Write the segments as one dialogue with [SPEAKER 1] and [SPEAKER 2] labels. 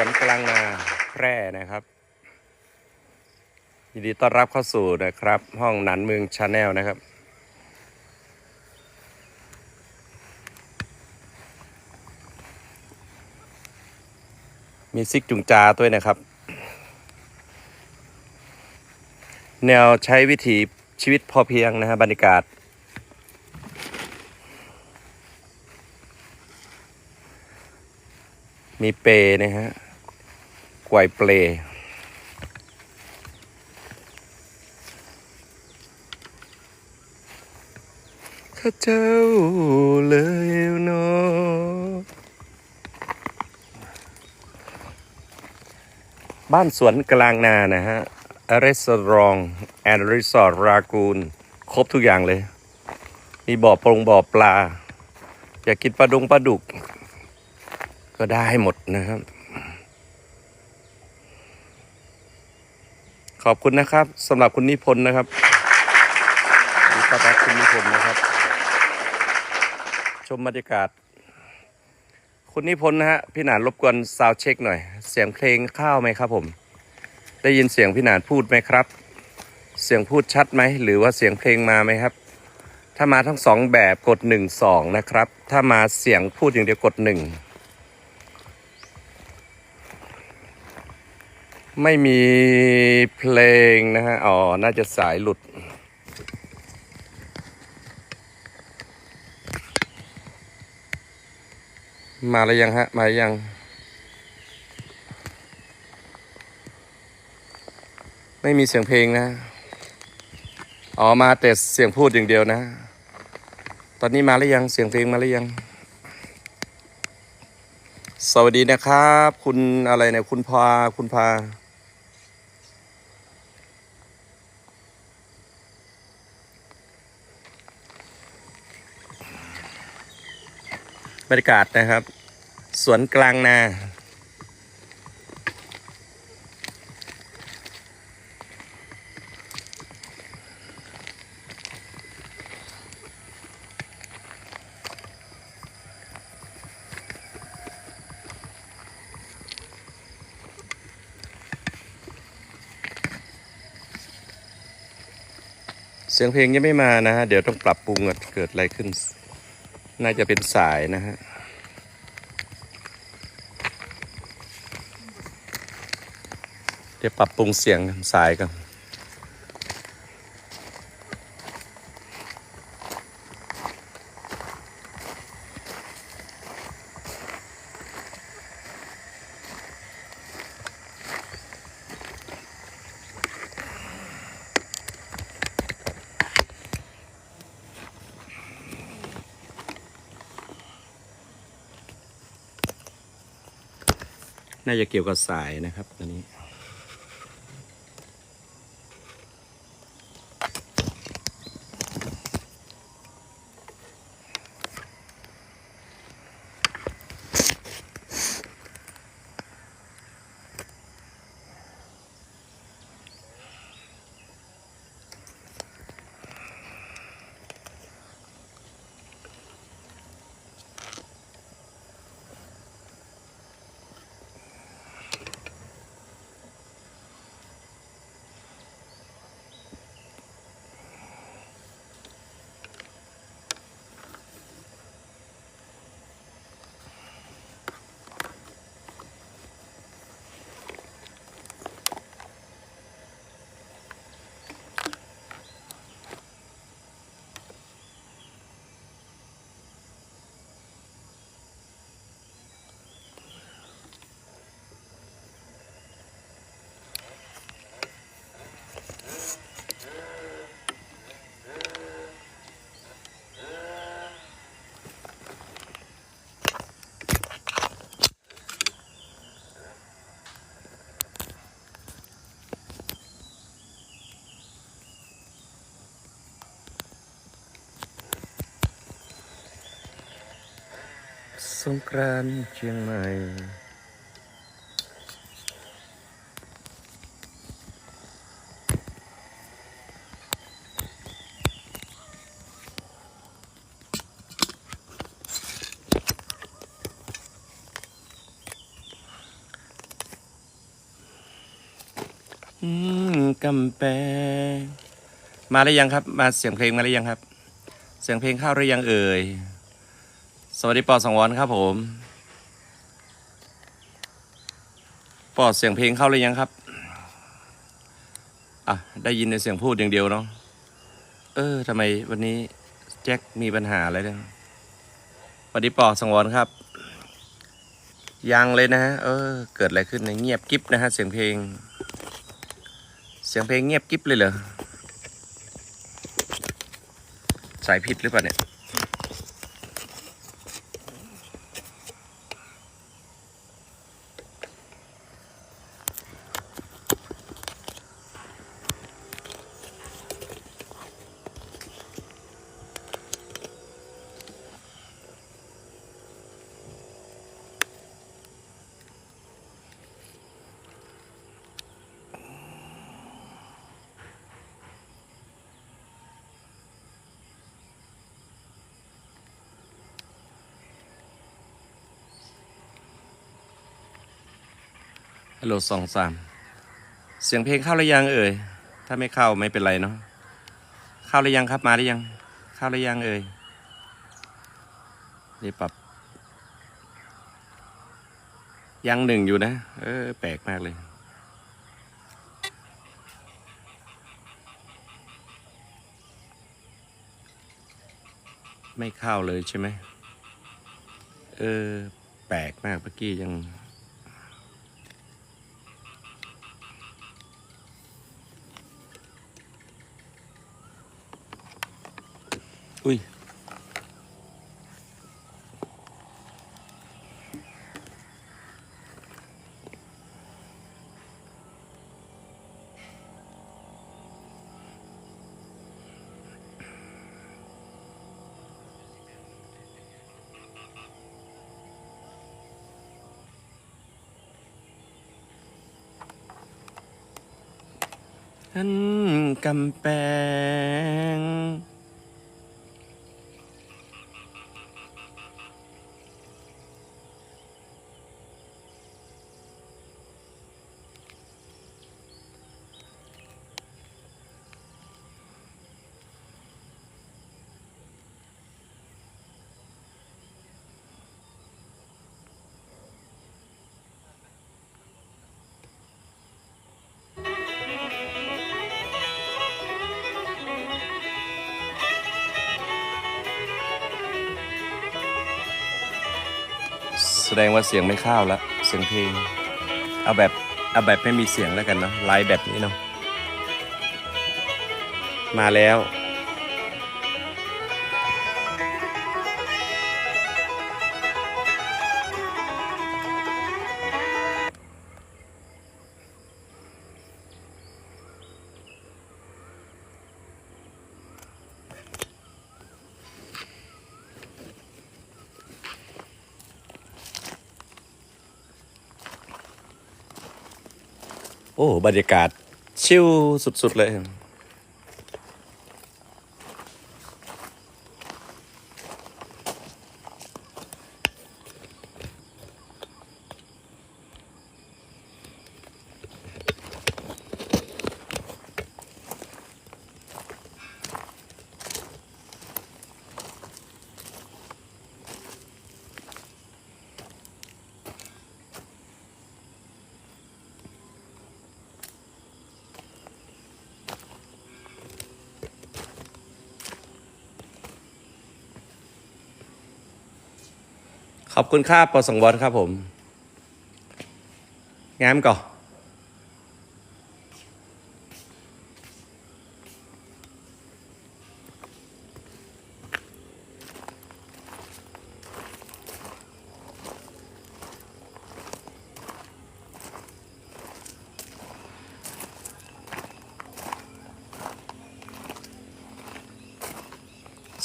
[SPEAKER 1] วนกลางนาแพร่นะครับยินดีต้อนรับเข้าสู่นะครับ ห้องหนันเมืองชาแนลนะครับ มีซิกจุงจาด้วยนะครับ แนวใช้วิถีชีวิตพอเพียงนะฮะบรรยากาศมีเปนะฮะ กวายเปลข้าเจ้าเลยเนาะบ้านสวนกลางนานะฮะรีสอร์ทแอนด์รีสอร์ทรากูนครบทุกอย่างเลย มีบ่อปรงบ่อปลา อยากกินปลาดงปลาดุก ก็ได้หมดนะครับ ขอบคุณนะครับสำหรับคุณนิพนธ์นะครับขอบคุณครับคุณนิพนธ์นะครับ ชมบรรยากาศ คุณนิพนธ์นะฮะพี่หนานรบกวนซาวเช็คหน่อย เสียงเพลงเข้าวไหมครับผม ได้ยินเสียงพี่หนานพูดไหมครับ เสียงพูดชัดไหมหรือว่าเสียงเพลงมาไหมครับ ถ้ามาทั้งสองแบบกดหนึ่งสองนะครับ ถ้ามาเสียงพูดอย่างเดียวกดหนึ่ง ไม่มีเพลงนะฮะ อ๋อ น่าจะสายหลุด มาแล้วยังฮะ มาหรือยังไม่มีเสียงเพลงนะ อ๋อ มาแต่เสียงพูดอย่างเดียวนะ ตอนนี้มาหรือยัง เสียงเพลงมาหรือยัง สวัสดีนะครับ คุณอะไรเนี่ย คุณพา คุณพา บรรยากาศนะครับ สวนกลางนาเสียงเพลงยังไม่มานะฮะ เดี๋ยวต้องปรับปรุงเกิดอะไรขึ้น น่าจะเป็นสายนะฮะเดี๋ยวปรับปรุงเสียงสายกัน น่าจะเกี่ยวกับสายนะครับตัวนี้ สงกรานต์เชียงใหม่ อืมกำแพงมาหรือยังครับ มาเสียงเพลงมาหรือยังครับ เสียงเพลงเข้าหรือยังเอ่ย สวัสดีปอสองวอนครับผม ปอเสียงเพลงเข้าหรือยังครับ อะ ได้ยินในเสียงพูดอย่างเดียวเนาะ เออทำไมวันนี้แจ็คมีปัญหาอะไรเนี่ยสวัสดีปอสองวอนครับ ยังเลยนะฮะ เออ เกิดอะไรขึ้นเนี่ยเงียบกิ๊บนะฮะ เสียงเพลง เสียงเพลงเงียบกิ๊บเลยเหรอ สายผิดหรือเปล่าเนี่ย ฮัลโหลสองสามเสียงเพลงเข้าหรือยังเอ่ย ถ้าไม่เข้าไม่เป็นไรเนาะ เข้าหรือยังครับมาหรือยัง เข้าหรือยังเอ่ย นี่ปรับ ยังหนึ่งอยู่นะ เออ แปลกมากเลยไม่เข้าเลยใช่ไหม เออ แปลกมากเมื่อกี้ยัง ฉันกำแพง แสดงว่าเสียงไม่เข้าแล้วเสียงเพลง เอาแบบเอาแบบไม่มีเสียงแล้วกันเนาะไลฟ์แบบนี้เนาะมาแล้ว บรรยากาศชิลสุดๆเลย คุณครับปอสังวรครับผมงามก่อน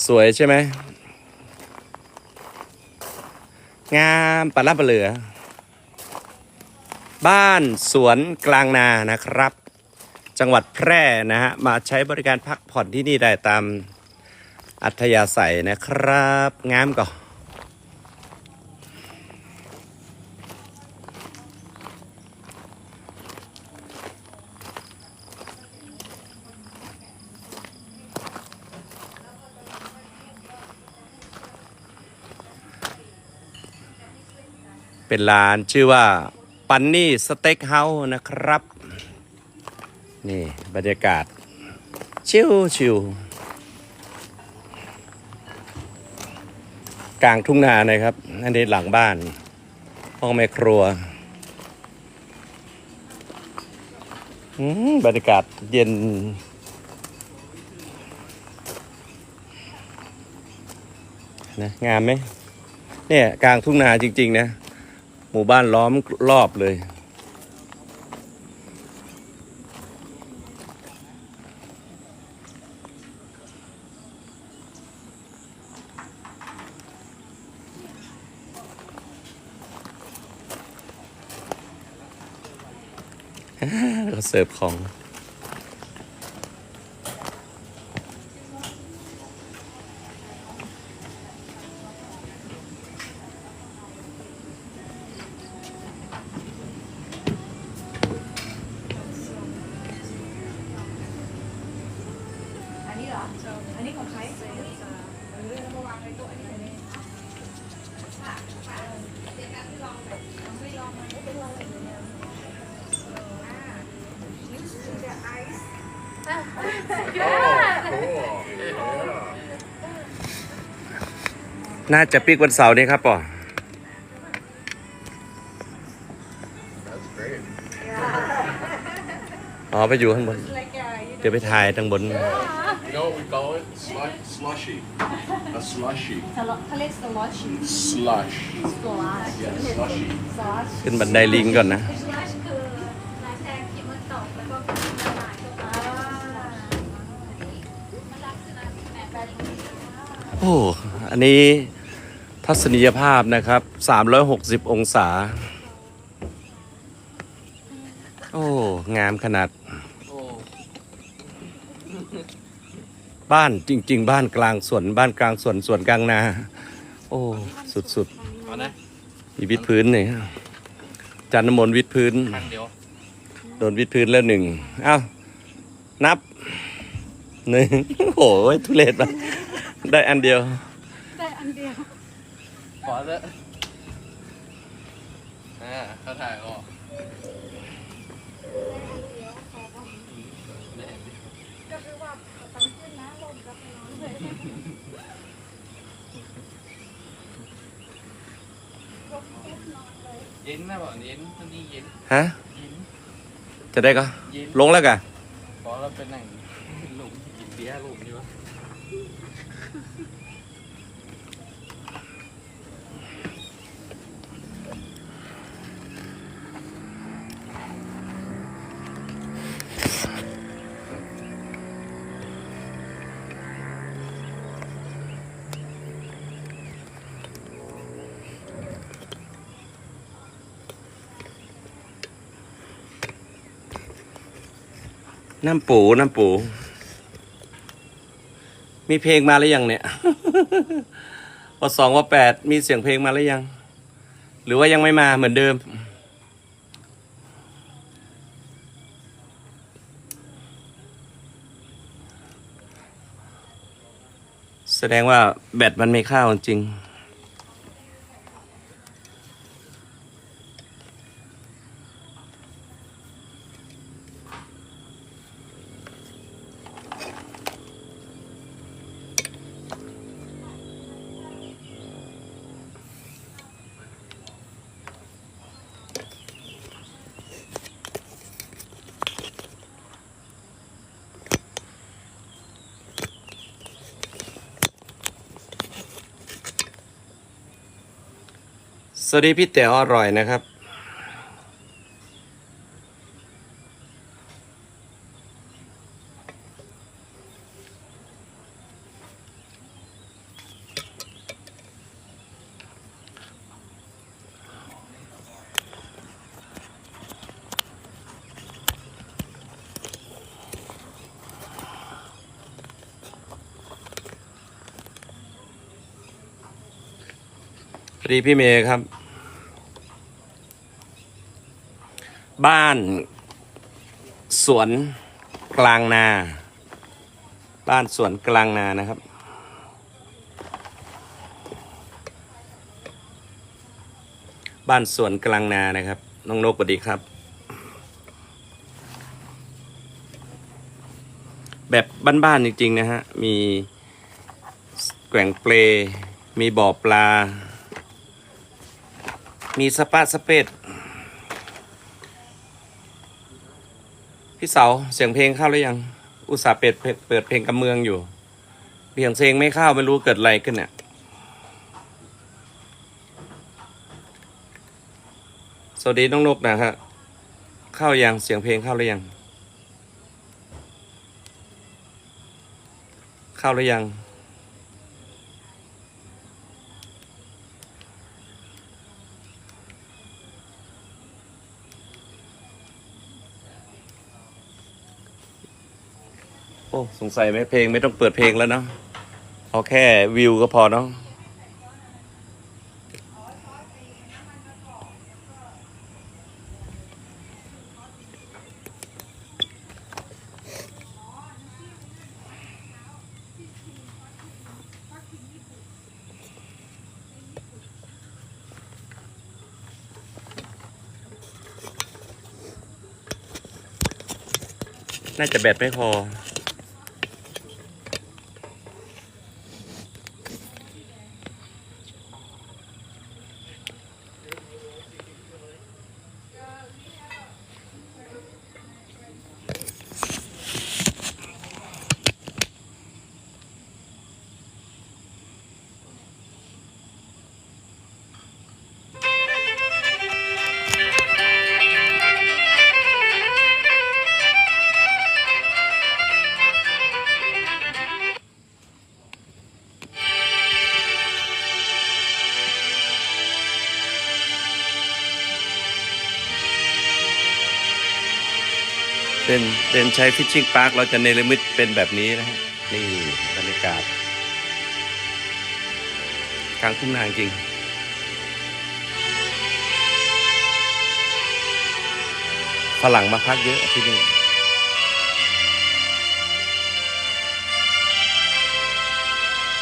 [SPEAKER 1] สวยใช่ไหม งามปลาลับปลาเหลือ บ้านสวนกลางนานะครับ จังหวัดแพร่นะฮะ มาใช้บริการพักผ่อนที่นี่ได้ตามอัธยาศัยนะครับ งามก่อน เป็นร้านชื่อว่าปันนี่สเต็กเฮาส์นะครับ นี่บรรยากาศ ชิวชิวกลางทุ่งนานะครับ อันนี้หลังบ้าน ห้องแม่ครัวอืมบรรยากาศเย็น นะ งามไหม เนี่ย กลางทุ่งนาจริง ๆ นะ หมู่บ้านล้อมรอบเลยเขาเสิร์ฟของ
[SPEAKER 2] อันนี้เหร ออันนี้ของใครเออเอามาวางในโต๊ะอันนี้เลย
[SPEAKER 1] น่าจะปิกวันเสาร์นี้ครับป่ออ๋อ ไปอยู่ข้างบน เดี๋ยวไปถ่ายทางบน
[SPEAKER 3] You know what we call it? Slush, slushy. A slushy.
[SPEAKER 2] เขาเรียกสล็อช
[SPEAKER 3] Slush.
[SPEAKER 2] สล็อช
[SPEAKER 3] Yeah, slushy.
[SPEAKER 2] สล็อช
[SPEAKER 1] ขึ้นบันไดลิงก่อนนะ
[SPEAKER 4] คือร้านแรกที่มันตกแล้วก็มีละลายเข้าไปมันลักษณะแบบ
[SPEAKER 1] โอ้ อันนี้ทัศนียภาพนะครับ 360 องศา โอ้ งามขนาด บ้านจริง ๆ บ้านกลางสวนบ้านกลางสวนสวนกลางนา โอ้สุดๆมีวิดพื้นนี่จันทมนต์วิดพื้นโดนวิดพื้นแล้วหนึ่งเอ้า นับหนึ่ง โอ้ยทุเรศมากได้อันเดียว
[SPEAKER 3] ขอเถอะอ่าเขาถ่ายออก เย็นนะบอกเย็นตอนนี้เย็น
[SPEAKER 1] ฮะ
[SPEAKER 3] เย็น
[SPEAKER 1] จะได้ก็
[SPEAKER 3] เย็น
[SPEAKER 1] ลงแล้วกะ
[SPEAKER 3] พอเราเป็นหนังหลุมกินเบียร์หลุมดีวะ
[SPEAKER 1] น้ำปูน้ำปู มีเพลงมาหรือยังเนี่ยพอสองว่าแปดมีเสียงเพลงมาหรือยัง หรือว่ายังไม่มาเหมือนเดิม แสดงว่าแบตมันไม่เข้าจริง สวัสดีพี่เต๋ออร่อยนะครับ สวัสดีพี่เมย์ครับ บ้าน สวนกลางนา บ้านสวนกลางนานะครับบบ้านสวนกลางนานะครับ น้องนกสวัสดีครับ แบบบ้านๆจริงๆนะฮะ มีแกว่งเปลมีบ่อปลา มีสปาสเปดพี่เสาเสียงเพลงเข้าหรือยัง อุตส่าห์เปิดเปิดเพลงกำเมืองอยู่เสียงเพลงไม่เข้าไม่รู้เกิดอะไรขึ้นเนี่ยสวัสดีน้องนกนะฮะเข้ายังเสียงเพลงเข้าหรือยัง เข้าหรือยัง อ้สงสัยไหมเพลงไม่ต้องเปิดเพลงแล้วเนาะเอาแค่วิวก็พอเนาะน่าจะแบตไม่พอ เดินเดินใช้ฟิชชิ่งพาร์คเราจะเนรมิตเป็นแบบนี้นะฮะนี่บรรยากาศกลางทุ่งนาจริงฝรั่งมาพักเยอะที่นี่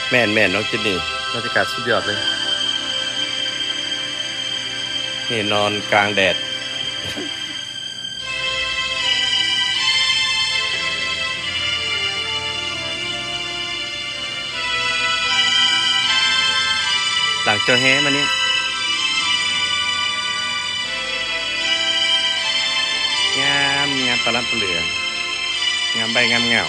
[SPEAKER 1] แม่นแม่นน้องเจนนี่บรรยากาศสุดยอดเลยนี่นอนกลางแดด จอแฮมานี่งามงามปลาลับปลาเหลืองามใบงามเหงา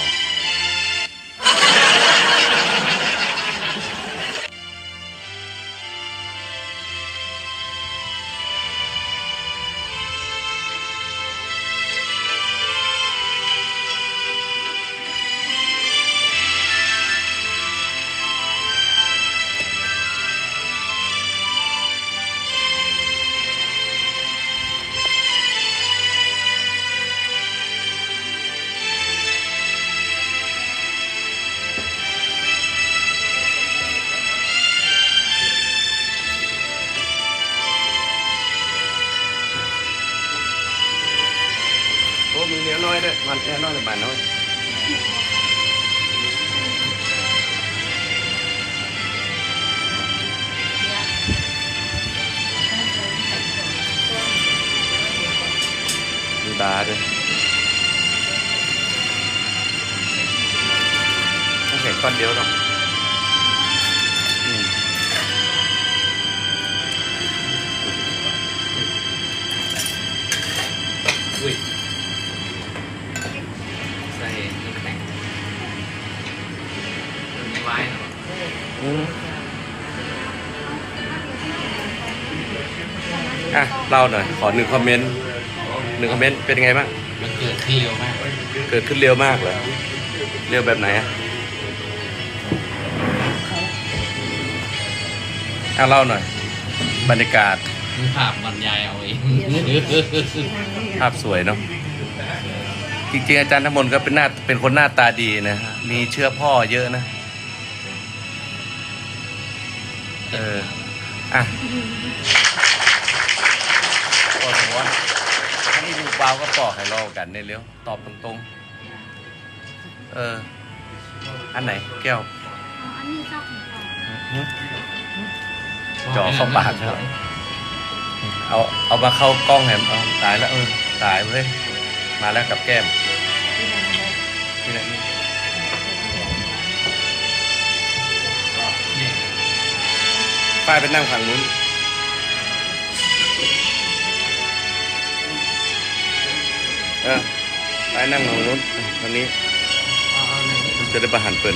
[SPEAKER 1] อะเล่าหน่อยขอหนึ่งคอมเมนต์หนึ่งคอมเมนต์เป็นยังไงบ้าง
[SPEAKER 5] มันเกิดขึ้นเร็วมาก
[SPEAKER 1] เกิดขึ้นเร็วมากเลยเร็วแบบไหนอะอะเล่าหน่อย บรรยากาศ
[SPEAKER 5] มีภาพบรรยายเอาเอง
[SPEAKER 1] ภาพสวยเนาะจริงๆอาจารย์ธมนต์ก็เป็นหน้าเป็นคนหน้าตาดีนะ มีเชื้อพ่อเยอะนะเอออะ ปอสมว่าถ้านี่ดูเปล่าก็ปอกให้ลอกกันเนี่ยเร็วตอบตรงๆ เออ อันไหนแก้ว
[SPEAKER 4] อันนี้ชอบของเขา
[SPEAKER 1] จ่อเข้าปากครับ
[SPEAKER 5] ม
[SPEAKER 1] เอาเอามาเข้ากล้องแหมเอาตายแล้วเออตายเลยมาแล้วกับแก้มนี่แหละนี่ป้ายไปนั่งฝั่งนู้น เออไปนั่งฝั่งนู้นตอนนี้มันจะได้ประหันเปิด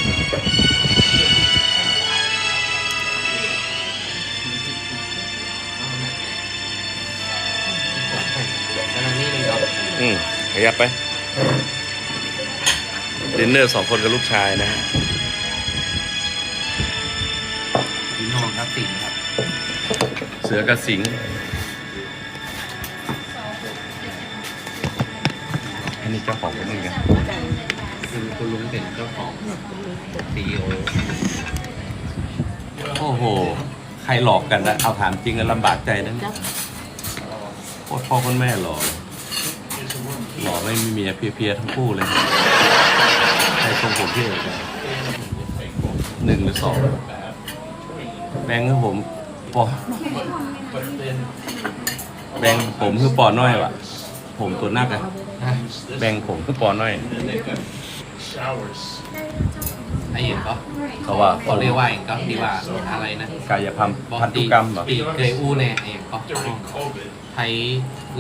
[SPEAKER 5] ขนาดนี้เลยครับ
[SPEAKER 1] อืมขยับไปดินเนอร์สองคนกับลูกชายนะฮะ
[SPEAKER 5] พี่น้องครับสิงครับ
[SPEAKER 1] เสือกับสิงห์ จ้าของก็เหมือนกัน
[SPEAKER 5] คือคุณลุงเป็นเจ้าของซีโอ
[SPEAKER 1] โอ้โห ใครหลอกกันนะเอาถามจริงกันลำบากใจนะโคตรพ่อคนแม่หล่อเลยหล่อไม่มีเมียเพลียๆทั้งคู่เลยใครทรงผมพี่เอกอะหนึ่งหรือสองแบงค์คือผมปอแบงค์ผมคือปอน้อยวะผมตัวนักอะ แบงค์ผมคือปอน้อย
[SPEAKER 3] Showers.
[SPEAKER 5] ไอ้เห็นก็
[SPEAKER 1] เขาว่า
[SPEAKER 5] เขาเรียกว่าเองก็ที่ว่าอะไรนะ
[SPEAKER 1] กายพันพันธุกรรมเหรอ
[SPEAKER 5] ปีเคยอู้เนี่ยเองก็
[SPEAKER 3] During COVID,
[SPEAKER 5] ไทย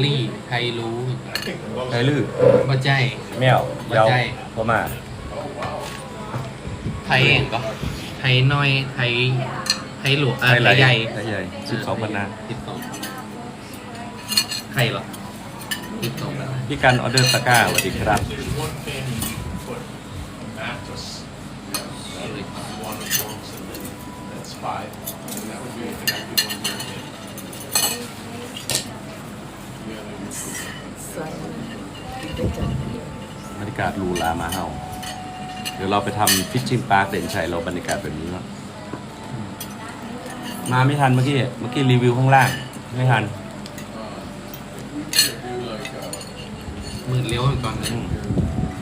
[SPEAKER 5] รี่ไทยรู้
[SPEAKER 3] I think the most
[SPEAKER 1] ไอ้ลือ
[SPEAKER 5] บ่ใจ
[SPEAKER 1] แมวเยา
[SPEAKER 5] ใช่
[SPEAKER 1] เข้ามา
[SPEAKER 5] ไทยเองก็ไทยน้อยไทยไทยหลวงอ่า
[SPEAKER 1] ไทย
[SPEAKER 5] ไทยใหญ่
[SPEAKER 1] ไทยใหญ่สิบสองพันนา
[SPEAKER 5] สิบสองใครเหรอ สิบสองพันนา
[SPEAKER 1] พี่กันออเดอร์ตะกร้าสวัสดีครับ
[SPEAKER 3] five, and that would be a connected one here. Yeah, they would
[SPEAKER 1] บรรยากาศรูหรามาเฮาเดี๋ยวเราไปทำฟิชชิ่งปาร์คเด่นชัยเราบรรยากาศแบบนี้เนาะมาไม่ทันเมื่อกี้ เมื่อกี้รีวิวข้างล่าง ไม่ทัน
[SPEAKER 5] หมื่นเลี้ยวไปก่อนนะ
[SPEAKER 1] อืม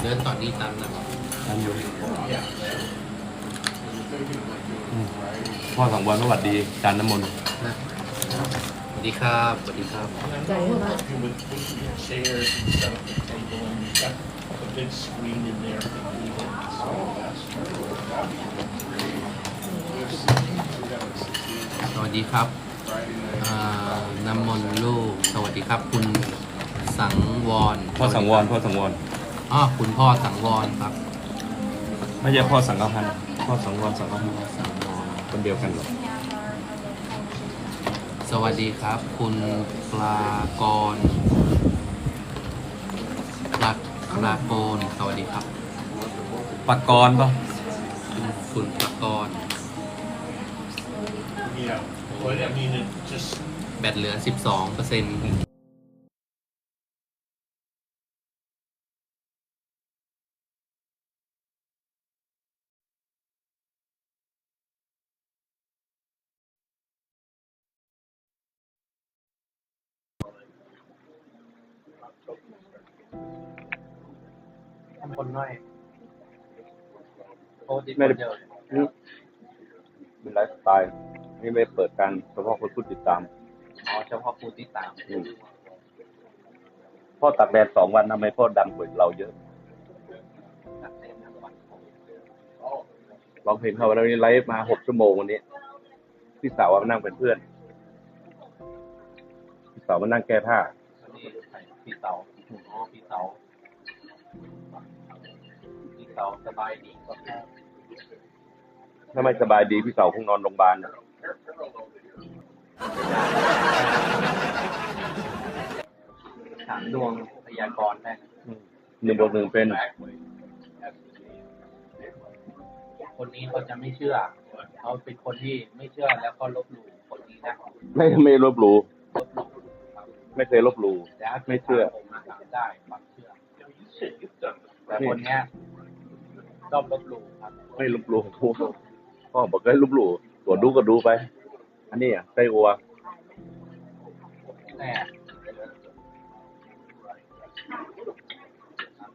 [SPEAKER 5] เดินต่อนี้ตันนะ
[SPEAKER 1] ทันอยู่
[SPEAKER 3] yeah. You're thinking of like doing a variety.
[SPEAKER 1] พ่อสังวรสวัสดีจานน้ำมนต์
[SPEAKER 5] นะสวัสดีครับสวัสดีครับ
[SPEAKER 3] And I know we're working with, with the chairs and set up the table, and we've got a big screen in there for the meetings, so that's. We got like sixteen
[SPEAKER 5] สวัสดีครับ
[SPEAKER 3] Friday night.
[SPEAKER 5] อ่าน้ำมนต์ลูกสวัสดีครับคุณ สังวร
[SPEAKER 1] พ่อสังวรพ่อสังวร
[SPEAKER 5] อ๋อคุณพ่อสังวรครับ
[SPEAKER 1] ไม่ใช่พ่อสังฆพันธ์พ่อสังวรสังฆพันธ์
[SPEAKER 5] สังวร
[SPEAKER 1] คนเดียวกันเหรอ
[SPEAKER 5] สวัสดีครับ คุณปลากรปลาปลากรสวัสดีครับ
[SPEAKER 1] ปากรป่ะ
[SPEAKER 5] คุณคุณปลากร
[SPEAKER 3] Yeah, but I mean, it just,
[SPEAKER 5] แบตเหลือ 12เปอร์เซ็นต์
[SPEAKER 1] ไม่ได้
[SPEAKER 6] เดียว
[SPEAKER 1] เป็นไลฟ์สไตล์นี่ไม่เปิดการเฉพาะคนผู้ติดตาม
[SPEAKER 6] อ๋อเฉพาะผู้ที่ตาม
[SPEAKER 1] อืมพ่อตักแดดสองวันทำไมพ่อดังกว่าเราเยอะ
[SPEAKER 6] นักเตะนักบอล
[SPEAKER 1] ร้องเพลงเขาวันนี้ไลฟ์มาหกชั่วโมงวันนี้พี่สาวมานั่งเป็นเพื่อนพี่สาวมานั่งแก้ผ้า
[SPEAKER 6] วันนี้ใส่พี่เต๋าอ๋อพี่เต๋าพี่เต๋าสบายดีก็แค่
[SPEAKER 1] ถ้าไม่สบายดีพี่สาวคงนอนโรงพยาบาลน่ะ
[SPEAKER 6] ถามดวงพยากรณ์ได้นะ
[SPEAKER 1] หนึ่งบวกหนึ่งเป็น
[SPEAKER 6] คนนี้เขาจะไม่เชื่อ เขาเป็นคนที่ไม่เชื่อแล้วก็ลบหลู่คนนี้นะ
[SPEAKER 1] ไม่ไม่ลบหลู่
[SPEAKER 6] ลบหลู่ครับ
[SPEAKER 1] ไม่เคยลบหลู่
[SPEAKER 6] แต่ถ้า
[SPEAKER 1] ไม่เชื่อ
[SPEAKER 6] ผมมาถามได้ความเชื่อแต่คนเนี้ยชอบลบหลู่ครับ
[SPEAKER 1] ไม่ลบหลู่พ่อบอกให้ลบหลู่ตัวจดูก็ดูไป อันนี้อะไส้อัว
[SPEAKER 6] แน่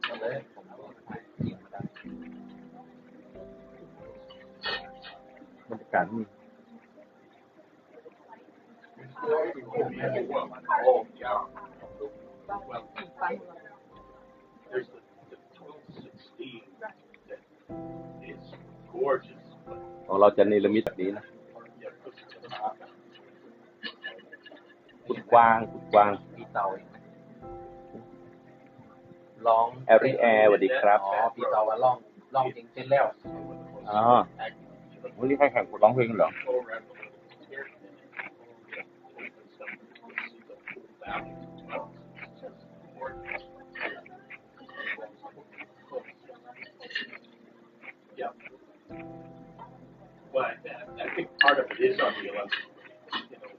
[SPEAKER 6] ก็เลยผมก็ถ่ายยิงมาได้
[SPEAKER 1] บรรยากาศนี่
[SPEAKER 3] gorgeous, but
[SPEAKER 1] ของเราจะเนรมิตแบบนี้นะ
[SPEAKER 3] yeah, push it to the top.
[SPEAKER 1] กุดกวางกุดกวาง
[SPEAKER 5] พี่เตาเองไหมร้อง
[SPEAKER 1] แอรีแอร์สวัสดีครับ
[SPEAKER 5] อ๋อพี่เตาว่าร้องร้องเพลงเสร็จแล้ว
[SPEAKER 1] อ๋อวันนี้ใครแข่งร้องเพลงเหรอ
[SPEAKER 3] Go around part of it is on the eleventh, you know.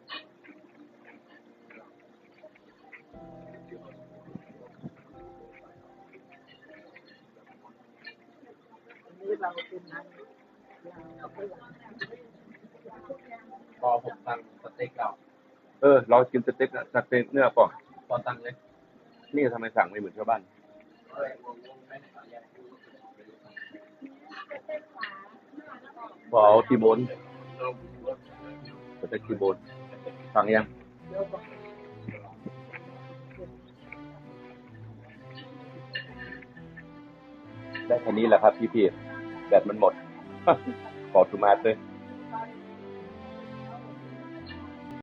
[SPEAKER 5] พอผมตั้งสเต็กเรา
[SPEAKER 1] เออ เรากินสเต็กนะสเต็กเนื้อก่อน
[SPEAKER 5] พอตั้งเลย
[SPEAKER 1] นี่ทำไมสั่งไม่เหมือนชาวบ้านพอเอาทีโบน สเต็กทีโบนสั่งยังได้แค่นี้แหละครับพี่พี่ๆแบตมันหมดขอทุมาเลย